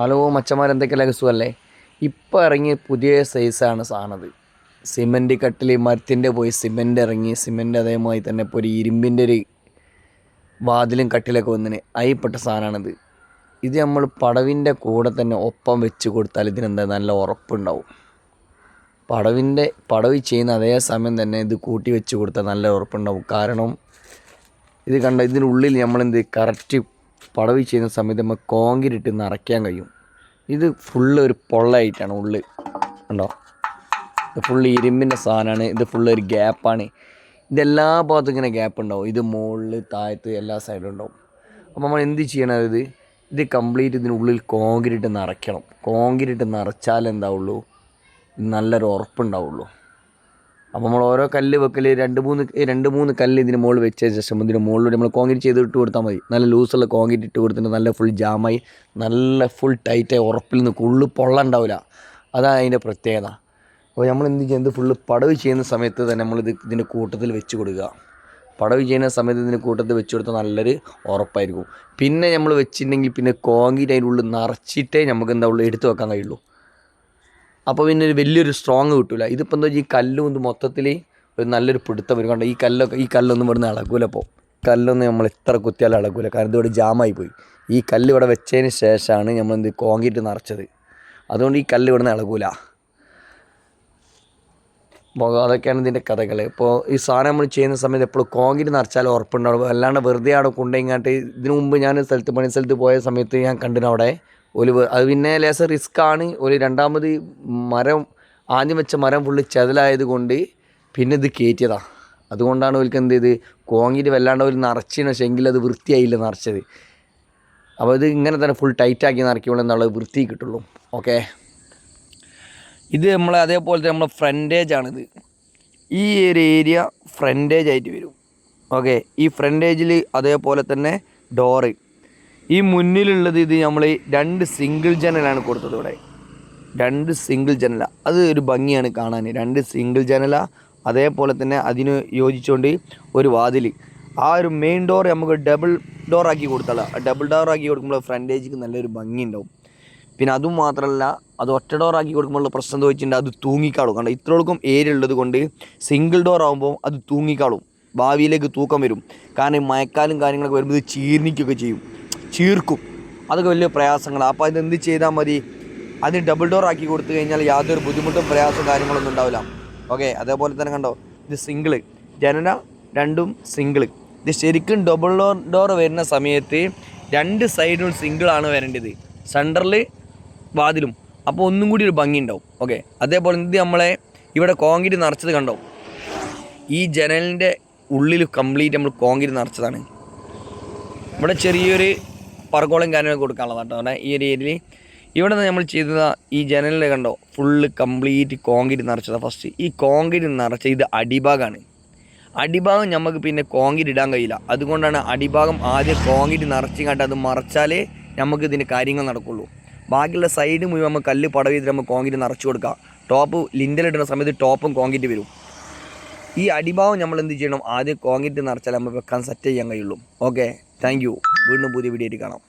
Hello മച്ചന്മാരെന്തൊക്കെയല്ലേ സുഖമല്ലേ? ഇപ്പോൾ ഇറങ്ങിയ പുതിയ സൈസാണ് സാധനത്. സിമന്റ് കട്ടിൽ മരത്തിന്റെ പോയി സിമന്റ് ഇറങ്ങി സിമന്റ് അതേമാതിരി തന്നെ ഇപ്പോൾ ഒരു ഇരുമ്പിന്റെ ഒരു വാതിലും കട്ടിലൊക്കെ വന്നിന്. അയിപ്പെട്ട സാധനമാണിത്. ഇത് നമ്മൾ പടവിന്റെ കൂടെ തന്നെ ഒപ്പം വെച്ച് കൊടുത്താൽ ഇതിനെന്താ നല്ല ഉറപ്പുണ്ടാവും. പടവിന്റെ പടവ് ചെയ്യുന്ന അതേ സമയം തന്നെ ഇത് കൂട്ടി വെച്ച് കൊടുത്താൽ നല്ല ഉറപ്പുണ്ടാവും. കാരണം ഇത് കണ്ട ഇതിനുള്ളിൽ നമ്മളെന്ത് കറക്റ്റ് പടവ് ചെയ്യുന്ന സമയത്ത് നമ്മൾ കോങ്കിരിട്ട് നിറയ്ക്കാൻ കഴിയും. ഇത് ഫുള്ള് ഒരു പൊള്ളയായിട്ടാണ് ഉള്ളിൽ ഉണ്ടോ ഇത് ഫുള്ള് ഇരുമ്പിന്റെ സാധനമാണ് ഇത് ഫുള്ള് ഒരു ഗ്യാപ്പാണ് ഇതെല്ലാ ഭാഗത്തും ഇങ്ങനെ ഗ്യാപ്പ് ഉണ്ടാവും. ഇത് മുകളിൽ താഴത്ത് എല്ലാ സൈഡും ഉണ്ടാവും. അപ്പോൾ നമ്മൾ എന്ത് ചെയ്യണം ഇത് ഇത് കംപ്ലീറ്റ് ഇതിനുള്ളിൽ കോൺക്രീറ്റ് നിറയ്ക്കണം. കോൺക്രീറ്റ് നിറച്ചാൽ എന്താവുള്ളൂ? നല്ലൊരു ഉറപ്പുണ്ടാവുള്ളൂ അപ്പോൾ നമ്മൾ ഓരോ കല്ല് വെക്കൽ രണ്ട് മൂന്ന് രണ്ട് മൂന്ന് കല്ല് ഇതിന് മുകളിൽ വെച്ച ശേഷം ഇതിന് മുകളിൽ നമ്മൾ കോൺക്രീറ്റ് ചെയ്ത് ഇട്ട് കൊടുത്താൽ മതി. നല്ല ലൂസുള്ള കോൺക്രീറ്റ് ഇട്ട് കൊടുത്തിട്ട് നല്ല ഫുൾ ജാമായി നല്ല ഫുൾ ടൈറ്റായി ഉറപ്പിൽ നിന്ന് ഉള്ളു പൊള്ള ഉണ്ടാവില്ല അതാണ് അതിന്റെ പ്രത്യേകത. അപ്പോൾ നമ്മൾ എന്ത് ചെയ്യുന്നത് ഫുള്ള് പടവ് ചെയ്യുന്ന സമയത്ത് തന്നെ നമ്മളിത് ഇതിന്റെ കൂട്ടത്തിൽ വെച്ച് കൊടുക്കുക. പടവ് ചെയ്യുന്ന സമയത്ത് ഇതിന്റെ കൂട്ടത്തിൽ വെച്ച് കൊടുത്താൽ നല്ലൊരു ഉറപ്പായിരിക്കും. പിന്നെ നമ്മൾ വെച്ചിട്ടുണ്ടെങ്കിൽ പിന്നെ കോൺക്രീറ്റ് അതിന്റെ ഉള്ളിൽ നിറച്ചിട്ടേ നമുക്ക് എന്താ ഉള്ളു? എടുത്ത് വെക്കാൻ കഴിയുള്ളൂ. അപ്പോൾ പിന്നെ ഒരു വലിയൊരു സ്ട്രോങ് കിട്ടില്ല ഇതിപ്പോൾ എന്താ വെച്ചാൽ ഈ കല്ലും ഇത് മൊത്തത്തിൽ ഒരു നല്ലൊരു പിടുത്തം വരും. കണ്ടോ ഈ കല്ലൊക്കെ ഈ കല്ലൊന്നും ഇവിടുന്ന് ഇളകൂല അപ്പോൾ കല്ലൊന്നും നമ്മൾ എത്ര കുത്തിയാലും ഇളകൂല കാരണം ഇതിവിടെ ജാമായി പോയി. ഈ കല്ല് ഇവിടെ വെച്ചതിന് ശേഷമാണ് നമ്മൾ എന്ത് കോൺക്രീറ്റ് നിറച്ചത്. അതുകൊണ്ട് ഈ കല്ല് ഇവിടുന്ന് ഇളകൂല അപ്പോൾ അതൊക്കെയാണ് ഇതിന്റെ കഥകൾ ഇപ്പോൾ ഈ സാധനം നമ്മൾ ചെയ്യുന്ന സമയത്ത് എപ്പോഴും കോൺക്രീറ്റ് നിറച്ചാൽ ഉറപ്പുണ്ടാവും. അല്ലാണ്ട് വെറുതെ അവിടെ കൊണ്ടുപോയിങ്ങാട്ട് ഇതിനു മുമ്പ് ഞാൻ സ്ഥലത്ത് പണി സ്ഥലത്ത് പോയ സമയത്ത് ഞാൻ കണ്ടിരുന്നു അവിടെ ഒരു അത് പിന്നെ റിസ്ക് ആണ്. ഒരു രണ്ടാമത് മരം ആദ്യം വെച്ച മരം ഫുള്ള് ചെതലായത് കൊണ്ട് പിന്നെ ഇത് കയറ്റിയതാ അതുകൊണ്ടാണ് അവർക്ക് എന്ത് ചെയ്ത്? കോങ്ങിട്ട് വല്ലാണ്ട് അവർ നിറച്ചിന് പക്ഷേ എങ്കിൽ അത് വൃത്തിയായില്ല നിറച്ചത്. അപ്പോൾ ഇത് ഇങ്ങനെ തന്നെ ഫുൾ ടൈറ്റാക്കി നിറയ്ക്കുമ്പോൾ എന്നുള്ളത് വൃത്തി കിട്ടുള്ളൂ. ഓക്കെ? ഇത് നമ്മൾ അതേപോലെ തന്നെ നമ്മളെ ഫ്രണ്ടേജ് ആണിത്. ഈ ഒരു ഏരിയ ഫ്രണ്ടേജ് ആയിട്ട് വരും. ഓക്കെ? ഈ ഫ്രണ്ടേജിൽ അതേപോലെ തന്നെ ഡോറ് ഈ മുന്നിലുള്ളത് ഇത് നമ്മൾ രണ്ട് സിംഗിൾ ജനലാണ് കൊടുത്തത് ഇവിടെ. രണ്ട് സിംഗിൾ ജനല അത് ഒരു ഭംഗിയാണ് കാണാൻ. രണ്ട് സിംഗിൾ ജനല അതേപോലെ തന്നെ അതിന് യോജിച്ചുകൊണ്ട് ഒരു വാതിൽ ആ ഒരു മെയിൻ ഡോർ നമുക്ക് ഡബിൾ ഡോർ ആക്കി കൊടുത്താൽ ഡബിൾ ഡോർ ആക്കി കൊടുക്കുമ്പോൾ ഫ്രണ്ടേജിക്ക് നല്ലൊരു ഭംഗി ഉണ്ടാവും പിന്നെ അതും മാത്രമല്ല അത് ഒറ്റ ഡോർ ആക്കി കൊടുക്കുമ്പോൾ പ്രശ്നം എന്താ വെച്ചിട്ടുണ്ടെങ്കിൽ അത് തൂങ്ങിക്കാളും കാരണം ഇത്രയോളം ഏരിയ ഉള്ളത് കൊണ്ട് സിംഗിൾ ഡോർ ആകുമ്പോൾ അത് തൂങ്ങിക്കാളും ഭാവിയിലേക്ക് തൂക്കം വരും. കാരണം മഴക്കാലം കാര്യങ്ങളൊക്കെ വരുമ്പോൾ ഇത് ചീർണിക്കൊക്കെ ചെയ്യും. ചീർക്കും. അതൊക്കെ വലിയ പ്രയാസങ്ങളാണ് അപ്പോൾ അതെന്ത് ചെയ്താൽ മതി? അത് ഡബിൾ ഡോർ ആക്കി കൊടുത്തു കഴിഞ്ഞാൽ യാതൊരു ബുദ്ധിമുട്ടും പ്രയാസവും കാര്യങ്ങളൊന്നും ഉണ്ടാവില്ല. ഓക്കെ അതേപോലെ തന്നെ കണ്ടോ? ഇത് സിംഗിൾ ജനന രണ്ടും സിംഗിൾ ഇത് ശരിക്കും ഡബിൾ ഡോർ ഡോർ വരുന്ന സമയത്ത് രണ്ട് സൈഡിലും സിംഗിളാണ് വരേണ്ടത്. സെന്ററിൽ വാതിലും. അപ്പോൾ ഒന്നും കൂടി ഒരു ഭംഗി ഉണ്ടാവും. ഓക്കെ അതേപോലെ ഇത് നമ്മളെ? ഇവിടെ കോൺക്രീറ്റ് നിറച്ചത് കണ്ടോ? ഈ ജനലിന്റെ ഉള്ളിൽ കംപ്ലീറ്റ് നമ്മൾ കോൺക്രീറ്റ് നിറച്ചതാണ്. ഇവിടെ ചെറിയൊരു പറക്കോളം കാര്യങ്ങൾ കൊടുക്കാനുള്ളതാണ് കേട്ടോ ഈ ഒരു ഏരിയയിൽ ഇവിടെ നിന്ന് നമ്മൾ ചെയ്തത് ഈ ജനലിൽ കണ്ടോ? ഫുള്ള് കംപ്ലീറ്റ് കോൺക്രീറ്റ് നിറച്ചതാണ് ഫസ്റ്റ് ഈ കോൺക്രീറ്റ് നിറച്ച ഇത് അടിഭാഗമാണ് അടിഭാഗം നമുക്ക് പിന്നെ കോൺക്രീറ്റ് ഇടാൻ കഴിയില്ല. അതുകൊണ്ടാണ് അടിഭാഗം ആദ്യം കോൺക്രീറ്റ് നിറച്ച് കണ്ട് അത് മറച്ചാലേ നമുക്ക് ഇതിന്റെ കാര്യങ്ങൾ നടക്കുള്ളൂ. ബാക്കിയുള്ള സൈഡ് മുഴുവൻ നമുക്ക് കല്ല് പടവ് ചെയ്തിട്ട് നമുക്ക് കോൺക്രീറ്റ് നിറച്ച് കൊടുക്കാം. ടോപ്പ് ലിൻഡലിടുന്ന സമയത്ത് ടോപ്പും കോൺക്രീറ്റ് വരും. ഈ അടിഭാവം നമ്മൾ എന്ത് ചെയ്യണം? ആദ്യം കോൺക്രീറ്റ് നിറച്ചാൽ നമ്മൾ വെക്കാൻ സെറ്റ് ചെയ്യാൻ കഴിയുള്ളൂ. Okay thank you. വീണ്ടും പുതിയ വീഡിയോയിൽ കാണാം.